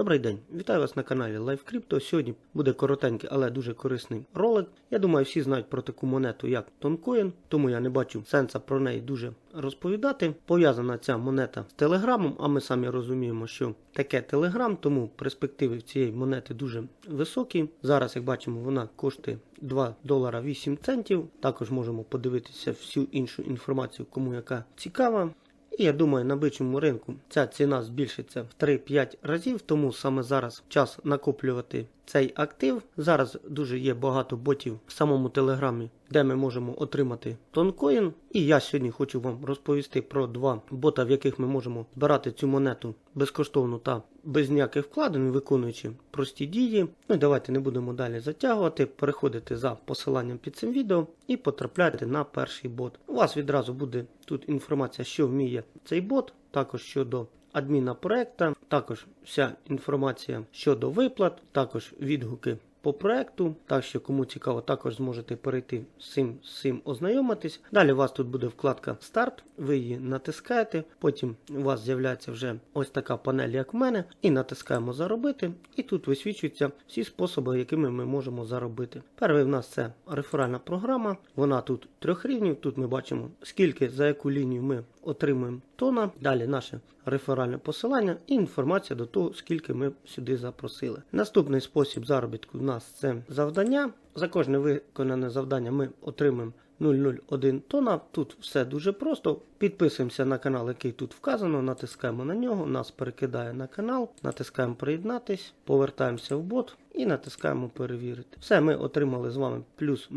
Добрий день, вітаю вас на каналі Live Crypto. Сьогодні буде коротенький, але дуже корисний ролик. Я думаю, всі знають про таку монету, як Тонкоін, тому я не бачу сенса про неї дуже розповідати. Пов'язана ця монета з Телеграмом, а ми самі розуміємо, що таке Телеграм, тому перспективи цієї монети дуже високі. Зараз, як бачимо, вона коштує 2 долара 8 центів. Також можемо подивитися всю іншу інформацію, кому яка цікава. І я думаю, на бичому ринку ця ціна збільшиться в 3-5 разів, тому саме зараз час накоплювати цей актив. Зараз дуже є багато ботів в самому телеграмі, де ми можемо отримати тонкоін. І я сьогодні хочу вам розповісти про два бота, в яких ми можемо збирати цю монету безкоштовно та без ніяких вкладень, виконуючи прості дії. Ну і давайте не будемо далі затягувати. Переходите за посиланням під цим відео і потрапляйте на перший бот. У вас відразу буде тут інформація, що вміє цей бот, також щодо адміна проекта, також вся інформація щодо виплат, також відгуки по проекту. Так що кому цікаво, також зможете перейти з цим, з цим ознайомитись. Далі у вас тут буде вкладка Старт, ви її натискаєте. Потім у вас з'являється вже ось така панель, як в мене, і натискаємо заробити. І тут висвічуються всі способи, якими ми можемо заробити. Перший в нас це реферальна програма. Вона тут трьох рівнів. Тут ми бачимо, скільки за яку лінію ми отримуємо тона. Далі наше реферальне посилання і інформація до того, скільки ми сюди запросили. Наступний спосіб заробітку в нас це завдання. За кожне виконане завдання ми отримаємо 001 тона. Тут все дуже просто. Підписуємося на канал, який тут вказано, натискаємо на нього, нас перекидає на канал, натискаємо приєднатись, повертаємося в бот і натискаємо перевірити. Все, ми отримали з вами плюс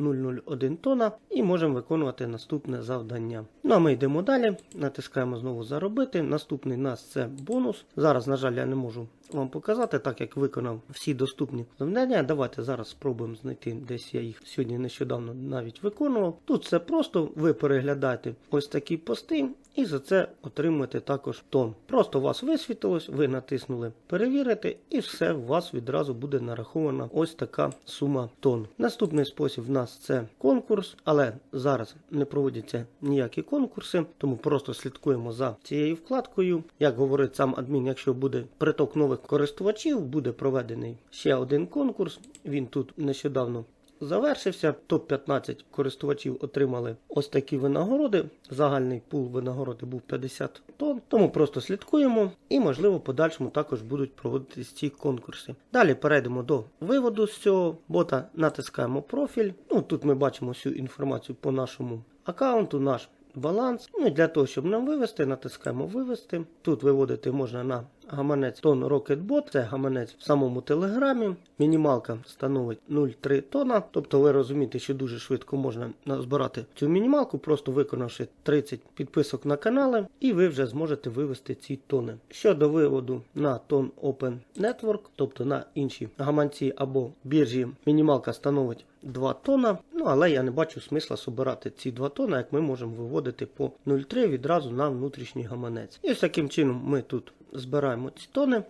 001 тона і можемо виконувати наступне завдання. Ну а ми йдемо далі, натискаємо знову заробити. Наступний у нас це бонус. Зараз, на жаль, я не можу вам показати, так як виконав всі доступні завдання. Давайте зараз спробуємо знайти, десь я їх сьогодні нещодавно навіть виконував. Тут все просто, ви переглядаєте ось такі пости. І за це отримуєте також тон. Просто у вас висвітилось, ви натиснули перевірити, і все у вас відразу буде нарахована ось така сума тон. Наступний спосіб в нас це конкурс, але зараз не проводяться ніякі конкурси, тому просто слідкуємо за цією вкладкою. Як говорить сам адмін, якщо буде приток нових користувачів, буде проведений ще один конкурс. Він тут нещодавно завершився. Топ-15 користувачів отримали ось такі винагороди. Загальний пул винагороди був 50 тонн. Тому просто слідкуємо і, можливо, в подальшому також будуть проводитись ці конкурси. Далі перейдемо до виводу з цього бота, натискаємо профіль. Ну, Тут ми бачимо всю інформацію по нашому аккаунту, наш баланс. Ну для того, щоб нам вивести, натискаємо вивести. Тут виводити можна на гаманець тон RocketBot, це гаманець в самому телеграмі. Мінімалка становить 0,3 тона. Тобто ви розумієте, що дуже швидко можна збирати цю мінімалку, просто виконавши 30 підписок на канали, і ви вже зможете вивести ці тони. Щодо виводу на тон Open Network, тобто на інші гаманці або біржі, мінімалка становить 2 тона. Ну але я не бачу смисла собирати ці 2 тона, як ми можемо виводити по 0,3 відразу на внутрішній гаманець. І ось таким чином ми тут збираємо ці тони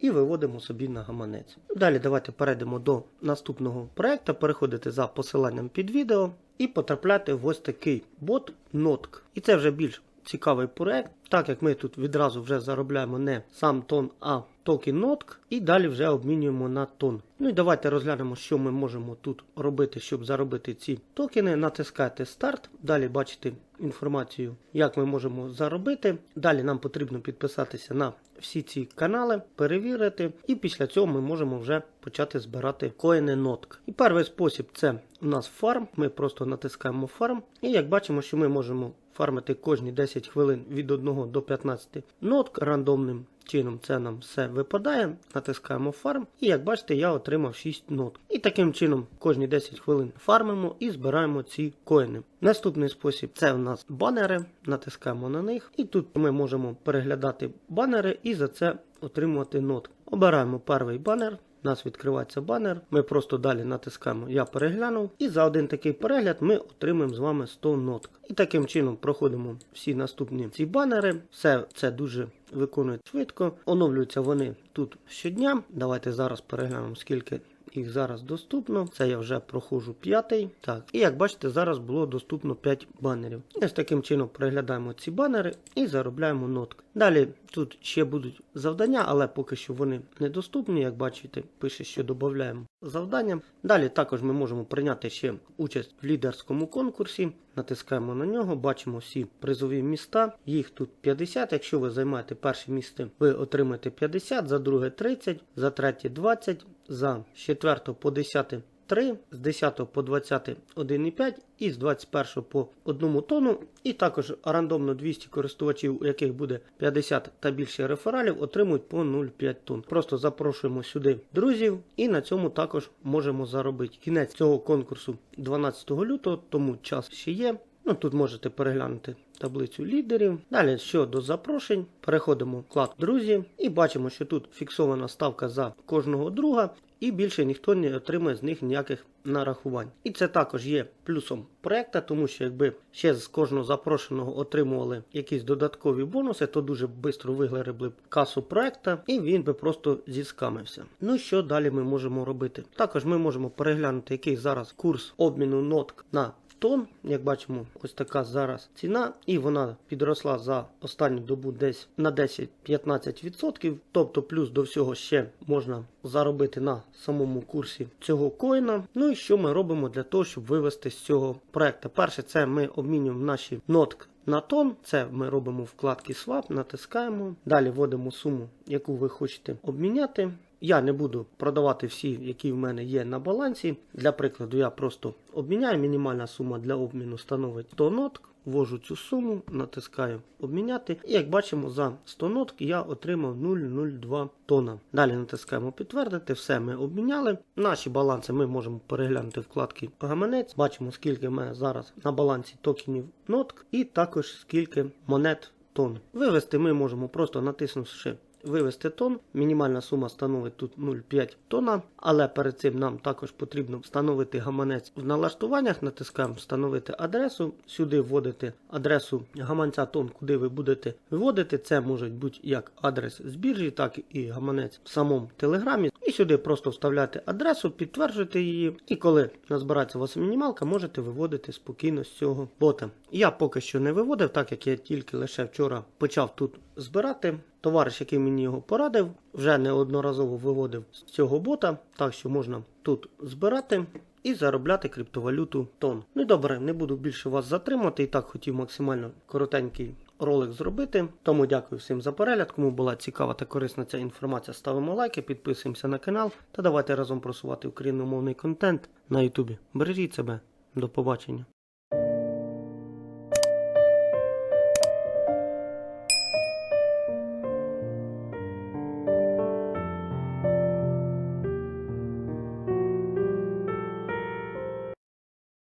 і виводимо собі на гаманець. Далі давайте перейдемо до наступного проекту, переходити за посиланням під відео і потрапляти в ось такий бот Notk. І це вже більш цікавий проект, так як ми тут відразу вже заробляємо не сам тон, а токен Notk, і далі вже обмінюємо на тон. Ну і давайте розглянемо, що ми можемо тут робити, щоб заробити ці токени. Натискайте старт, далі бачите інформацію, як ми можемо заробити. Далі нам потрібно підписатися на всі ці канали, перевірити, і після цього ми можемо вже почати збирати коїни нотк. І перший спосіб це у нас фарм. Ми просто натискаємо фарм. І як бачимо, що ми можемо фармити кожні 10 хвилин від 1 до 15 нотк рандомним чином це нам все випадає. Натискаємо фарм. І як бачите, я отримав 6 нот. І таким чином кожні 10 хвилин фармимо і збираємо ці коїни. Наступний спосіб це у нас банери. Натискаємо на них. І тут ми можемо переглядати банери і за це отримувати нот. Обираємо перший банер. У нас відкривається банер. Ми просто далі натискаємо Я переглянув. І за один такий перегляд ми отримаємо з вами 100 ноток. І таким чином проходимо всі наступні ці банери. Все це дуже виконують швидко. Оновлюються вони тут щодня. Давайте зараз переглянемо, скільки їх зараз доступно. Це я вже проходжу п'ятий. Так, і як бачите, зараз було доступно 5 банерів. І ось таким чином переглядаємо ці банери і заробляємо нотку. Далі тут ще будуть завдання, але поки що вони недоступні. Як бачите, пише, що додаємо завдання. Далі також ми можемо прийняти ще участь в лідерському конкурсі. Натискаємо на нього, бачимо всі призові міста. Їх тут 50. Якщо ви займаєте перше місце, ви отримаєте 50, за друге 30, за третє 20, за 4 по 10 3, з 10 по 20 1,5 і з 21 по 1 тонну. І також рандомно 200 користувачів, у яких буде 50 та більше рефералів, отримують по 0,5 тонн. Просто запрошуємо сюди друзів і на цьому також можемо заробити. Кінець цього конкурсу 12 лютого, тому час ще є. Ну, тут можете переглянути таблицю лідерів. Далі щодо запрошень, переходимо в вклад друзі і бачимо, що тут фіксована ставка за кожного друга, і більше ніхто не отримає з них ніяких нарахувань. І це також є плюсом проекта, тому що якби ще з кожного запрошеного отримували якісь додаткові бонуси, то дуже швидко вигребли б касу проекта, і він би просто зіскамився. Ну що далі ми можемо робити? Також ми можемо переглянути, який зараз курс обміну нотк на тонн. Як бачимо, ось така зараз ціна, і вона підросла за останню добу десь на 10-15%. Тобто, плюс до всього ще можна заробити на самому курсі цього коїна. Ну і що ми робимо для того, щоб вивести з цього проекту? Перше, це ми обмінюємо наші нотки. На тон, це ми робимо вкладки Swap, натискаємо. Далі вводимо суму, яку ви хочете обміняти. Я не буду продавати всі, які в мене є на балансі. Для прикладу, я просто обміняю. Мінімальна сума для обміну становить 100 нотк. Ввожу цю суму, натискаю обміняти. І як бачимо, за 100 нотк я отримав 0,02 тона. Далі натискаємо підтвердити, все ми обміняли. Наші баланси ми можемо переглянути вкладки гаманець. Бачимо, скільки в мене зараз на балансі токенів нотк, і також скільки монет тон. Вивести ми можемо просто натиснувши вивести тон. Мінімальна сума становить тут 0,5 тонна, але перед цим нам також потрібно встановити гаманець в налаштуваннях. Натискаємо встановити адресу. Сюди вводити адресу гаманця тон, куди ви будете виводити. Це може бути як адрес з біржі, так і гаманець в самому телеграмі. І сюди просто вставляти адресу, підтверджувати її. І коли назбирається у вас мінімалка, можете виводити спокійно з цього бота. Я поки що не виводив, так як я тільки лише вчора почав тут збирати. Товариш, який мені його порадив, вже неодноразово виводив з цього бота, так що можна тут збирати і заробляти криптовалюту тон. Ну і добре, не буду більше вас затримати. І так хотів максимально коротенький ролик зробити. Тому дякую всім за перегляд. Кому була цікава та корисна ця інформація, ставимо лайки, підписуємося на канал та давайте разом просувати україномовний контент на Ютубі. Бережіть себе, до побачення.